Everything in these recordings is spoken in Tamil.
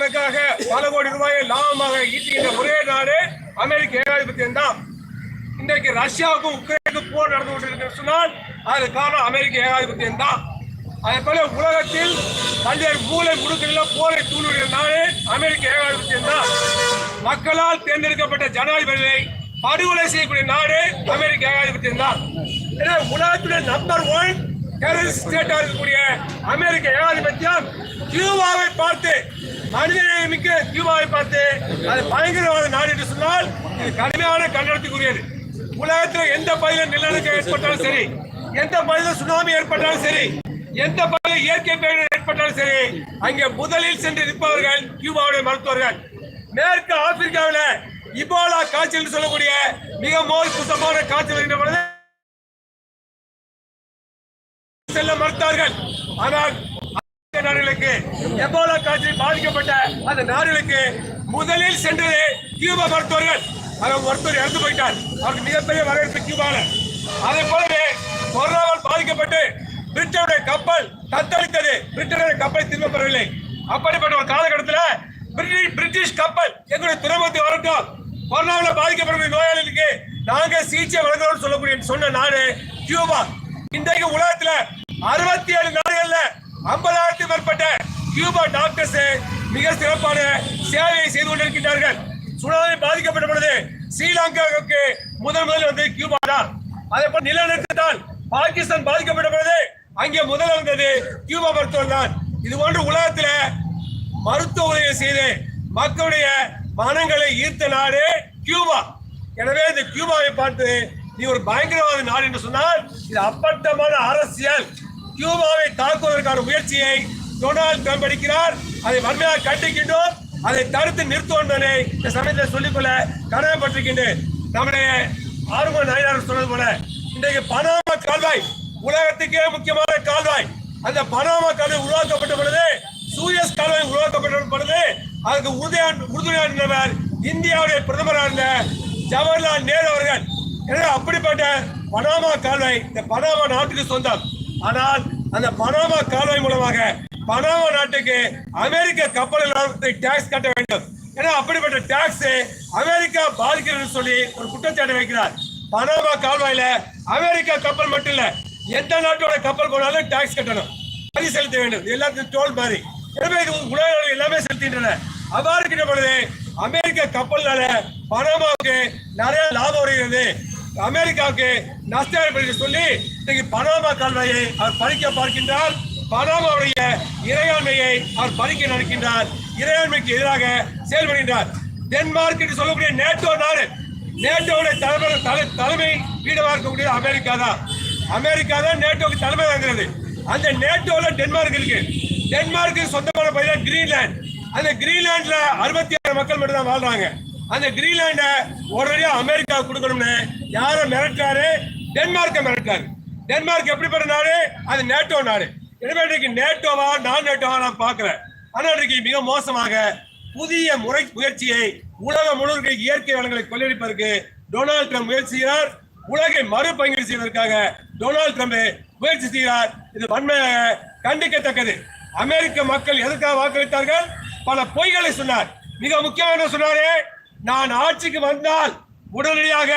கோடிக்கணக்காக பல கோடி ரூபாயை லாபமாக ஈட்டுகின்ற ஒரே நாடு அமெரிக்க ஏகாதிபத்தியம் தான். இன்றைக்கு ரஷ்யாவுக்கும் உக்ரைனுக்கும் போர் நடந்து கொண்டிருக்கிறது சொன்னால் அது காரணம் அமெரிக்க ஏகாதிபத்தியம் தான். அதே போல உலகத்தில் பல்வேறு மூலை முடுக்கில் போரை தூண்டுகிற நாடு அமெரிக்க ஏகாதிபத்தியம் தான். மக்களால் தேர்ந்தெடுக்கப்பட்ட ஜனாதிபதியை படுகொலை செய்யக்கூடிய நாடு அமெரிக்க ஏகாதிபத்தியம் தான். எனவே உலகத்துடைய நம்பர் ஒன் டெரரிஸ்ட் ஸ்டேட்டாக இருக்கக்கூடிய அமெரிக்க ஏகாதிபத்தியம் கியூபாவை பார்த்து மனிதநேயமிக்க கியூபாவை பார்த்து அது பயங்கரவாத நாடு என்று சொன்னால் இது கடுமையான கண்டனத்துக்குரியது. உலகத்தில் எந்த பகுதியில் நிலநடுக்கம் ஏற்பட்டாலும் சரி எந்த பகுதியில் சுனாமி ஏற்பட்டாலும் சரி எந்த பகுதியில் இயற்கை பேரிடர் ஏற்பட்டாலும் சரி அங்கே முதலில் சென்று நிற்பவர்கள் கியூபாவுடைய மருத்துவர்கள் மேற்கு ஆப்பிரிக்காவில் இபோலா காய்ச்சல் என்று சொல்லக்கூடிய மிக மோய் குசமான காய்ச்சல் வருகின்ற பொழுது செல்ல மறுத்தார்கள். ஆனால் நாடுகளுக்கு எபோலா காய்ச்சல் பாதிக்கப்பட்ட அந்த நாடுகளுக்கு முதலில் சென்றது கியூபா மருத்துவர்கள். அவர் ஒருத்தர் இறந்து போயிட்டார். அவருக்கு மிகப்பெரிய வரவேற்பு கியூபால. அதே போலவே கொரோனாவால் பாதிக்கப்பட்டு பிரிட்டனுடைய கப்பல் தத்தளித்தது. பிரிட்டனுடைய கப்பல் திரும்ப பெறவில்லை. அப்படிப்பட்ட ஒரு காலகட்டத்தில் பிரிட்டிஷ் பிரிட்டிஷ் கப்பல் எங்களுடைய துறைமுகத்தை வரட்டும். கொரோனாவில் பாதிக்கப்பட்ட நோயாளிகளுக்கு நாங்க சிகிச்சை வழங்குறோம்னு சொல்லக்கூடிய சொன்ன நாடு கியூபா. இன்றைக்கு உலகத்துல அறுபத்தி ஏழு நாடுகளில் ஐம்பதாயிரத்துக்கும் மேற்பட்ட கியூபா டாக்டர்ஸ் மிக சிறப்பான சேவையை செய்து கொண்டிருக்கின்றார்கள். சுனாமி பாதிக்கப்பட்ட பொழுது ஸ்ரீலங்காவுக்கு முதல் முதல் வந்து கியூபா தான். அதே போல நிலநடுக்கத்தால் பாகிஸ்தான் பாதிக்கப்பட்ட பொழுது அங்கே முதல் வந்தது கியூபா மருத்துவம் தான். இது போன்ற உலகத்துல மருத்துவ உதவி செய்து மக்களுடைய மனங்களை ஈர்த்த நாடு கியூபா. எனவே இந்த கியூபாவை பார்த்து நீ ஒரு பயங்கரவாத நாடு என்று சொன்னால் இது அப்பட்டமான அரசியல். கியூபாவை தாக்குவதற்கான முயற்சியை டொனால்டு ட்ரம்ப் அடிக்கிறார் அதை வன்மையாக கண்டிக்கின்றோம். அதை தடுத்து நிறுத்தும் என்பதை இந்த சமயத்தில் சொல்லிக்கொள்ள கடமைப்பட்டிருக்கின்றேன். நம்முடைய ஆர்வ நாயனார் சொன்னது போல இன்றைக்கு பனாமா கால்வாய் உலகத்துக்கே முக்கியமான கால்வாய். அந்த பனாமா கால்வாய் உருவாக்கப்பட்ட பொழுது சூயஸ் கால்வாய் உருவாக்கப்பட்ட பொழுது அதுக்கு உறுதியான உறுதுணையாக இருந்தவர் இந்தியாவுடைய பிரதமராக இருந்த ஜவஹர்லால் நேரு அவர்கள். எனவே அப்படிப்பட்ட பனாமா கால்வாய் இந்த பனாமா நாட்டுக்கு சொந்தம். ஆனால் அந்த பனாமா கால்வாய் மூலமாக பனாமா நாட்டுக்கு அமெரிக்க கப்பல்கள் டாக்ஸ் கட்ட வேண்டும். ஏன்னா அப்படிப்பட்ட டாக்ஸ் அமெரிக்கா பாதிக்கிறது சொல்லி ஒரு குற்றச்சாட்டு வைக்கிறார். பனாமா கால்வாயில அமெரிக்கா கப்பல் மட்டும் இல்ல எந்த நாட்டோட கப்பல் போனாலும் டாக்ஸ் கட்டணும். வரி செலுத்த வேண்டும். எல்லாத்துக்கும் டோல் மாதிரி. எனவே இது உலக எல்லாமே செலுத்தின்றன அவ்வாறு இருக்கின்ற பொழுது அமெரிக்க கப்பல்னால பனாமாவுக்கு நிறைய லாபம் வருகிறது. அமெரிக்காவுக்கு நஷ்டம் ஏற்படுகிறது சொல்லி இன்னைக்கு பனாமா கால்வாயை அவர் பறிக்க பார்க்கின்றார். பனாமாவுடைய இறையாண்மையை அவர் பறிக்க நினைக்கின்றார். இறையாண்மைக்கு எதிராக செயல்படுகின்றார். டென்மார்க் என்று சொல்லக்கூடிய நேட்டோ நாடு. நேட்டோவுடைய தலைமை தலை- தலைமை வீடமாக இருக்கக்கூடிய அமெரிக்கா தான். அமெரிக்கா தான் நேட்டோக்கு தலைமை தாங்கிறது அந்த நேட்டோல டென்மார்க் இருக்கு. டென்மார்க்கு சொந்தமான பகுதியில் கிரீன்லாந்து. அந்த கிரீன்லாந்துல அறுபத்தி ஆறு மக்கள் மட்டும் தான் வாழ்றாங்க. அந்த கிரீன்லாண்ட உடனடியா அமெரிக்கா கொடுக்கணும்னு யாரை மிரட்டாரு டென்மார்க்கை மிரட்டாரு டென்மார்க் எப்படிப்பட்ட நாடு? அது நேட்டோ நாடு. எனவே இன்னைக்கு நேட்டோவா நான் நேட்டோவா நான் பார்க்கிறேன். ஆனா இன்றைக்கு மிக மோசமாக புதிய முறை முயற்சியை உலகம் முழுவதும் இயற்கை வளங்களை கொள்ளையடிப்பதற்கு டொனால்ட் ட்ரம்ப் முயற்சி உலகை மறுபங்கீடு செய்வதற்காக டொனால்ட் ட்ரம்ப் முயற்சி செய்கிறார். இது வன்மையாக கண்டிக்கத்தக்கது. அமெரிக்க மக்கள் எதற்காக வாக்களித்தார்கள்? பல பொய்களை சொன்னார். மிக முக்கியமான சொன்னாரே? நான் ஆட்சிக்கு வந்தால் உடனடியாக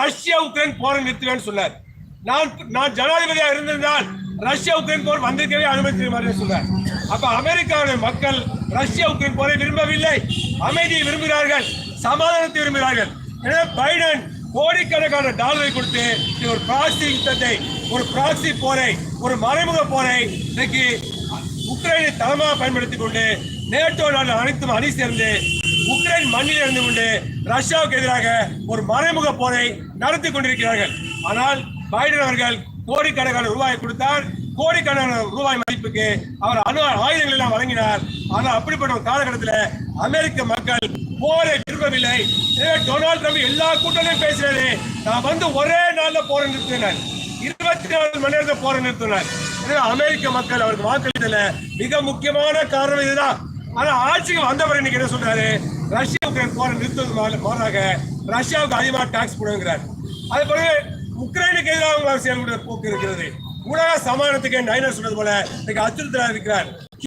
ரஷ்யா உக்ரைன் போரை நிறுத்துவேன் சொன்னார். நான் நான் ஜனாதிபதியாக இருந்திருந்தால் ரஷ்யா உக்ரைன் போர் வந்திருக்கவே அனுமதிக்க சொன்னார். அப்ப அமெரிக்காவுடைய மக்கள் ரஷ்யா உக்ரைன் போரை விரும்பவில்லை. அமைதியை விரும்புகிறார்கள் சமாதானத்தை விரும்புகிறார்கள். எனவே பைடன் கோடிக்கணக்கான டாலரை கொடுத்து ஒரு பிராசி யுத்தத்தை ஒரு பிராசி போரை ஒரு மறைமுக போரை இன்னைக்கு உக்ரைனை தளமாக பயன்படுத்திக் கொண்டு நேட்டோ நாடு அனைத்தும் அணி சேர்ந்து உக்ரைன் மண்ணில் இருந்து கொண்டு ரஷ்யாவுக்கு எதிராக ஒரு மறைமுக போரை நடத்தி கொண்டிருக்கிறார்கள். ஆனால் பைடன் அவர்கள் கோடிக்கணக்கான ரூபாயை கொடுத்தார். கோடிக்கணக்கான ரூபாய் மதிப்புக்கு அவர் அணு ஆயுதங்கள் எல்லாம் வழங்கினார். ஆனால் அப்படிப்பட்ட ஒரு காலகட்டத்தில் அமெரிக்க மக்கள் போரை விரும்பவில்லை. டொனால்டு டொனால்ட் ட்ரம்ப் எல்லா கூட்டணியும் பேசுறாரு. நான் வந்து ஒரே நாள்ல போரை நிறுத்தினார் இருபத்தி நாலு மணி நேரத்தை போரை நிறுத்தினார் அமெரிக்க மக்கள் அவருக்கு வாக்களித்தல மிக முக்கியமான காரணம் இதுதான். ஆனா ஆட்சிக்கு வந்தவர் இன்னைக்கு என்ன சொல்றாரு? ரஷ்யா உக்ரைன் போரை நிறுத்துவது மாறாக ரஷ்யாவுக்கு அதிகமாக டாக்ஸ் போடுங்கிறார். அதே போல உக்ரைனுக்கு எதிராக அவங்க போக்கு இருக்கிறது. உலக சமாதானத்துக்கு நைனர் சொன்னது போல இன்னைக்கு அச்சுறுத்தலா இருக்கிறார்.